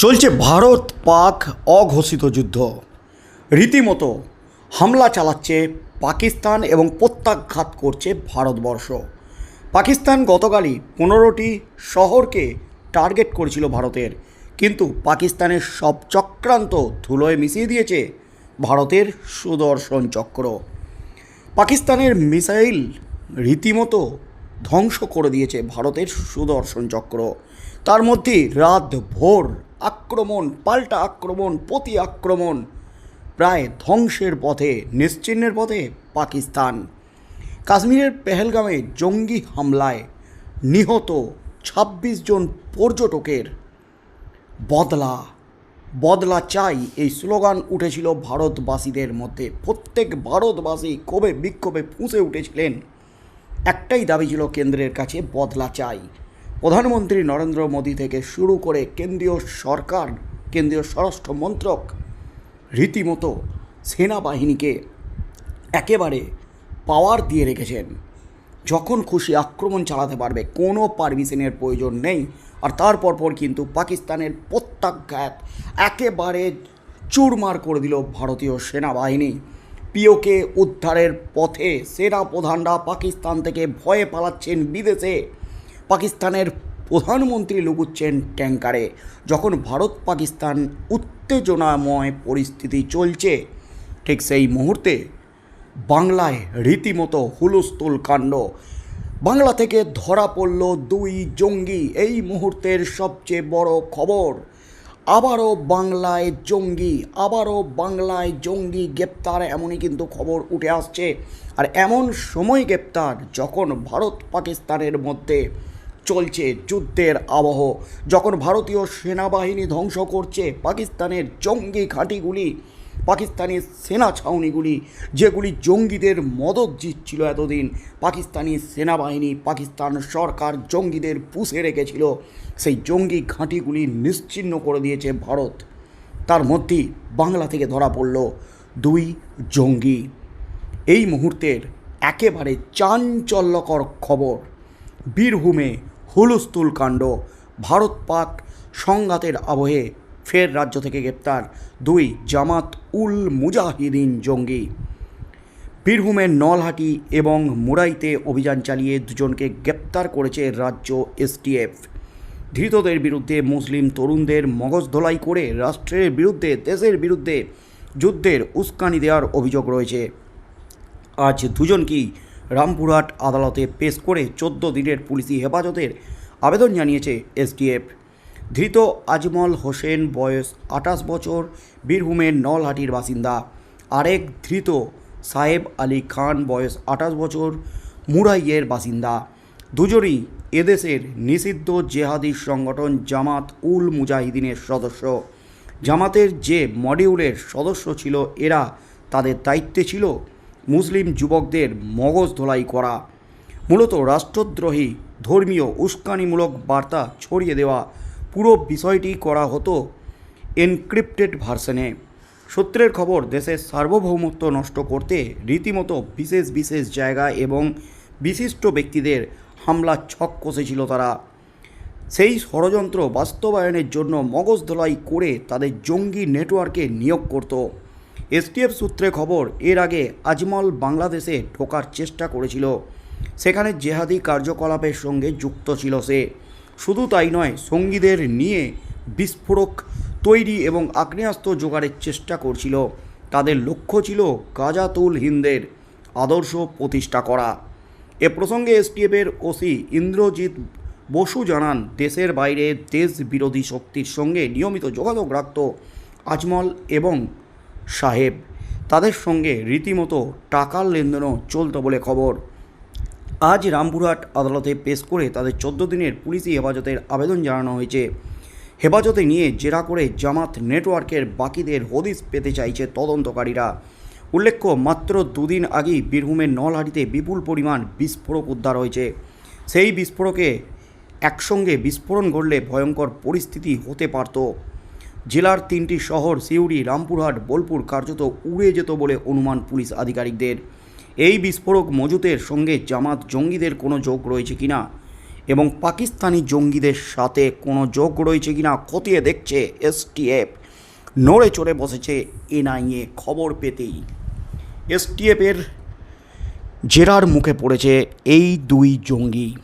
চলছে ভারত পাক অঘোষিত যুদ্ধ। রীতিমতো হামলা চালাচ্ছে পাকিস্তান এবং প্রত্যাঘাত করছে ভারতবর্ষ। পাকিস্তান গতকালই পনেরোটি শহরকে টার্গেট করেছিল ভারতের। কিন্তু পাকিস্তানের সব চক্রান্ত ধুলোয় মিশিয়ে দিয়েছে ভারতের সুদর্শন চক্র। পাকিস্তানের মিসাইল রীতিমতো ধ্বংস করে দিয়েছে ভারতের সুদর্শন চক্র। তার মধ্যে রাত ভোর আক্রমণ, পাল্টা আক্রমণ, প্রতি আক্রমণ। প্রায় ধ্বংসের পথে, নিশ্চিহ্নের পথে পাকিস্তান। কাশ্মীরের পেহেলগামে জঙ্গি হামলায় নিহত ২৬ জন পর্যটকের বদলা। বদলা চাই এই স্লোগান উঠেছিল ভারতবাসীদের মধ্যে। প্রত্যেক ভারতবাসী ক্ষোভে বিক্ষোভে ফুঁসে উঠেছিলেন। একটাই দাবি ছিল কেন্দ্রের কাছে, বদলা চাই। প্রধানমন্ত্রী নরেন্দ্র মোদী থেকে শুরু করে কেন্দ্রীয় সরকার, কেন্দ্রীয় স্বরাষ্ট্র মন্ত্রক, রীতিমতো সেনাবাহিনীকে একেবারে পাওয়ার দিয়ে রেখেছেন। যখন খুশি আক্রমণ চালাতে পারবে, কোনো পারমিশনের প্রয়োজন নেই। আর তারপর পর কিন্তু পাকিস্তানের প্রত্যাঘাত একেবারে চুরমার করে দিল ভারতীয় সেনাবাহিনী। পিওকে উদ্ধারের পথে সেনা প্রধানরা পাকিস্তান থেকে ভয়ে পালাচ্ছেন বিদেশে। পাকিস্তানের প্রধানমন্ত্রী লুকুচ্ছেন ট্যাঙ্কারে। যখন ভারত পাকিস্তান উত্তেজনাময় পরিস্থিতি চলছে, ঠিক সেই মুহূর্তে বাংলায় রীতিমতো হুলস্থুল কাণ্ড। বাংলা থেকে ধরা পড়ল দুই জঙ্গি, এই মুহূর্তের সবচেয়ে বড় খবর, আবারও বাংলায় জঙ্গি, আবারও বাংলায় জঙ্গি গ্রেপ্তার, এমনই কিন্তু খবর উঠে আসছে। আর এমন সময় গ্রেপ্তার যখন ভারত পাকিস্তানের মধ্যে চলছে যুদ্ধের আবহ। যখন ভারতীয় সেনাবাহিনী ধ্বংস করছে পাকিস্তানের জঙ্গি ঘাঁটিগুলি, পাকিস্তানি সেনা ছাউনিগুলি, যেগুলি জঙ্গিদের মদত দিচ্ছিল এতদিন, পাকিস্তানি সেনাবাহিনী পাকিস্তান সরকার জঙ্গিদের পুষে রেখেছিল। সেই জঙ্গি ঘাঁটিগুলি নিশ্চিহ্ন করে দিয়েছে ভারত। তার মধ্যেই বাংলা থেকে ধরা পড়ল দুই জঙ্গি। এই মুহূর্তের একেবারে চাঞ্চল্যকর খবর, বীরভূমে হুলস্থুল কাণ্ড। ভারত পাক সংঘাতের আবহে ফের রাজ্য থেকে গ্রেপ্তার দুই জামাত উল মুজাহিদিন জঙ্গি। বীরভূমের নলহাটি এবং মুরাইতে অভিযান চালিয়ে দুজনকে গ্রেপ্তার করেছে রাজ্য এসটিএফ। ধৃতদের বিরুদ্ধে মুসলিম তরুণদের মগজ ধোলাই করে রাষ্ট্রের বিরুদ্ধে, দেশের বিরুদ্ধে যুদ্ধের উস্কানি দেওয়ার অভিযোগ রয়েছে। আজ দুজনকেই রামপুরহাট আদালতে পেশ করে চোদ্দ দিনের পুলিশি হেফাজতের আবেদন জানিয়েছে এসডিএফ। ধৃত আজমল হোসেন বয়স আঠাশ বছর, বীরভূমের নলহাটির বাসিন্দা। আরেক ধৃত সাহেব আলী খান বয়স আঠাশ বছর, মুরাইয়ের বাসিন্দা। দুজনই এদেশের নিষিদ্ধ জেহাদি সংগঠন জামাত উল মুজাহিদিনের সদস্য। জামাতের যে মডিউলের সদস্য ছিল, এরা তাদের দায়িত্বে ছিল। মুসলিম যুবকদের মগজ ধোলাই করা। মূলত রাষ্ট্রদ্রোহী, ধর্মীয় উস্কানিমূলক বার্তা ছড়িয়ে দেওয়া পুরো বিষয়টি করা হতো এনক্রিপ্টেড ভার্সনে। সূত্রের খবর, দেশের সার্বভৌমত্ব নষ্ট করতে রীতিমতো বিশেষ বিশেষ জায়গা এবং বিশিষ্ট ব্যক্তিদের হামলা ছক কষেছিল তারা। সেই ষড়যন্ত্র বাস্তবায়নের জন্য মগজ ধোলাই করে তাদের জঙ্গি নেটওয়ার্কে নিয়োগ করত। এসটিএফ সূত্রে খবর, এর আগে আজমল বাংলাদেশে ঢোকার চেষ্টা করেছিল। সেখানে জেহাদি কার্যকলাপের সঙ্গে যুক্ত ছিল সে। শুধু তাই নয়, সঙ্গীদের নিয়ে বিস্ফোরক তৈরি এবং আগ্নেয়াস্ত্র জোগাড়ের চেষ্টা করছিল। তাদের লক্ষ্য ছিল গাজাতুল হিন্দের আদর্শ প্রতিষ্ঠা করা। এ প্রসঙ্গে এসটিএফের ওসি ইন্দ্রজিৎ বসু জানান, দেশের বাইরে দেশ বিরোধী শক্তির সঙ্গে নিয়মিত যোগাযোগ রাখত আজমল এবং সাহেব। তাদের সঙ্গে রীতিমতো টাকার লেনদেনও চলত বলে খবর। আজ রামপুরহাট আদালতে পেশ করে তাদের চোদ্দ দিনের পুলিশি হেফাজতের আবেদন জানানো হয়েছে। হেফাজতে নিয়ে জেরা করে জামাত নেটওয়ার্কের বাকিদের হদিস পেতে চাইছে তদন্তকারীরা। উল্লেখ্য, মাত্র দুদিন আগেই বীরভূমের নলহাটিতে বিপুল পরিমাণ বিস্ফোরক উদ্ধার হয়েছে। সেই বিস্ফোরকে একসঙ্গে বিস্ফোরণ ঘটলে ভয়ঙ্কর পরিস্থিতি হতে পারত। জেলার তিনটি শহর, সিউড়ি, রামপুরহাট, বোলপুর কার্যত উড়ে যেত বলে অনুমান পুলিশ আধিকারিকদের। এই বিস্ফোরক মজুতের সঙ্গে জামাত জঙ্গিদের কোনো যোগ রয়েছে কিনা এবং পাকিস্তানি জঙ্গিদের সাথে কোনো যোগ রয়েছে কিনা খতিয়ে দেখছে এসটিএফ। নড়ে চড়ে বসেছে এনআইএ খবর পেতেই। এসটিএফের জেরার মুখে পড়েছে এই দুই জঙ্গি।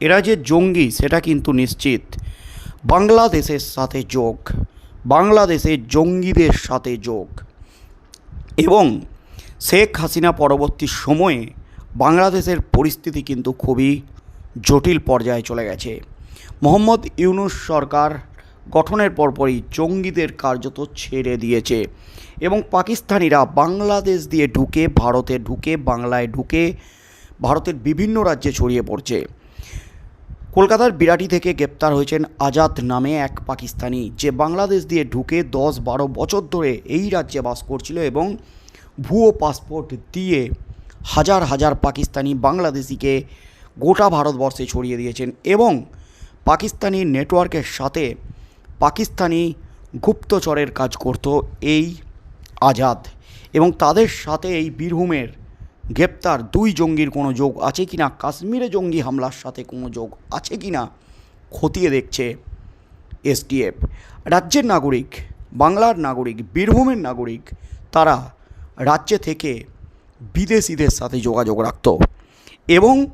এরা যে জঙ্গি, সেটা কিন্তু নিশ্চিত। বাংলাদেশের সাথে যোগ। বাংলাদেশের জঙ্গিদের সাথে যোগ। এবং শেখ হাসিনা পরবর্তী সময়ে বাংলাদেশের পরিস্থিতি কিন্তু খুবই জটিল পর্যায়ে চলে গেছে। মোহাম্মদ ইউনুস সরকার গঠনের পরপরই জঙ্গিদের কার্যত ছেড়ে দিয়েছে এবং পাকিস্তানিরা বাংলাদেশ দিয়ে ঢুকে, ভারতে ঢুকে, বাংলায় ঢুকে, ভারতের বিভিন্ন রাজ্যে ছড়িয়ে পড়ছে। কলকাতার বিরাটি থেকে গ্রেপ্তার হয়েছেন আজাদ নামে এক পাকিস্তানি, যে বাংলাদেশ দিয়ে ঢুকে দশ বারো বছর ধরে এই রাজ্যে বাস করছিল এবং ভুয়ো পাসপোর্ট দিয়ে হাজার হাজার পাকিস্তানি বাংলাদেশিকে গোটা ভারতবর্ষে ছড়িয়ে দিয়েছেন এবং পাকিস্তানি নেটওয়ার্কের সাথে পাকিস্তানি গুপ্তচরের কাজ করত এই আজাদ এবং তাদের সাথে এই বীরভূমের গ্রেপ্তার দুই জঙ্গির কোনো যোগ আছে কি না কাশ্মীরে জঙ্গি হামলার সাথে কোনো যোগ আছে কি না খতিয়ে দেখছে এসটিএফ রাজ্যের নাগরিক, বাংলার নাগরিক, বীরভূমের নাগরিক, তারা রাজ্যে থেকে বিদেশিদের সাথে যোগাযোগ রাখত। এবং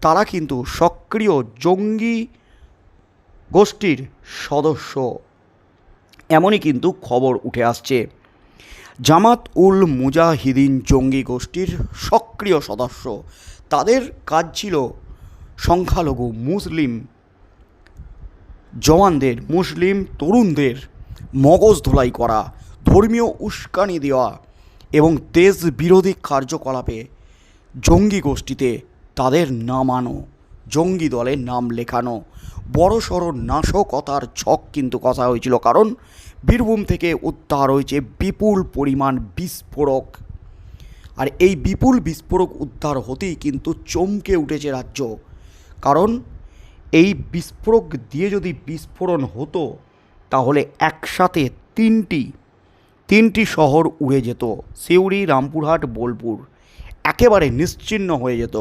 তারা কিন্তু সক্রিয় জঙ্গি গোষ্ঠীর সদস্য। এমনই কিন্তু খবর উঠে আসছে। জামাত উল মুজাহিদিন জঙ্গি গোষ্ঠীর সক্রিয় সদস্য। তাদের কাজ ছিল সংখ্যালঘু মুসলিম জওয়ানদের, মুসলিম তরুণদের মগজ ধোলাই করা, ধর্মীয় উস্কানি দেওয়া এবং দেশ বিরোধী কার্যকলাপে জঙ্গি গোষ্ঠীতে তাদের নামানো জঙ্গি দলে নাম লেখানো। বড়সড় নাশকতার ছক কিন্তু কথা হয়েছিল, কারণ বীরভূম থেকে উদ্ধার হয়েছে বিপুল পরিমাণ বিস্ফোরক। আর এই বিপুল বিস্ফোরক উদ্ধার হতেই কিন্তু চমকে উঠেছে রাজ্য। কারণ এই বিস্ফোরক দিয়ে যদি বিস্ফোরণ হতো, তাহলে একসাথে তিনটি তিনটি শহর উড়ে যেত। সিউড়ি, রামপুরহাট, বোলপুর একেবারে নিশ্চিহ্ন হয়ে যেত।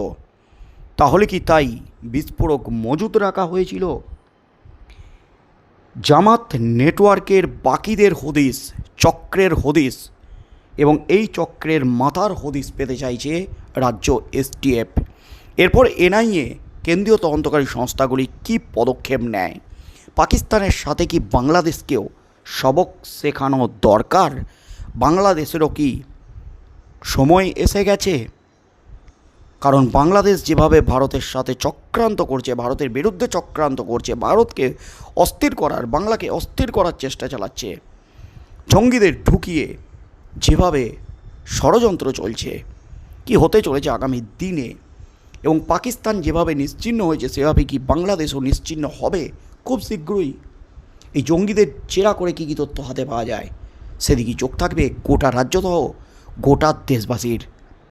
তাহলে কি তাই বিস্ফোরক মজুত রাখা হয়েছিল? জামাত নেটওয়ার্কের বাকিদের হদিস, চক্রের হদিস এবং এই চক্রের মাথার হদিস পেতে চাইছে রাজ্য এসটিএফ। এরপর এনআইএ, কেন্দ্রীয় তদন্তকারী সংস্থাগুলি কী পদক্ষেপ নেয়? পাকিস্তানের সাথে কি বাংলাদেশকেও সবক শেখানো দরকার? বাংলাদেশেরও কি সময় এসে গেছে? কারণ বাংলাদেশ যেভাবে ভারতের সাথে চক্রান্ত করছে, ভারতের বিরুদ্ধে চক্রান্ত করছে, ভারতকে অস্থির করার, বাংলাকে অস্থির করার চেষ্টা চালাচ্ছে। জঙ্গিদের ঢুকিয়ে যেভাবে ষড়যন্ত্র চলছে, কি হতে চলেছে আগামী দিনে এবং পাকিস্তান যেভাবে নিশ্চিহ্ন হয়েছে, সেভাবে কি বাংলাদেশও নিশ্চিহ্ন হবে? খুব শীঘ্রই এই জঙ্গিদের জেরা করে কী কী তথ্য হাতে পাওয়া যায় সেদিকে চোখ থাকবে গোটা রাজ্যসহ গোটা দেশবাসীর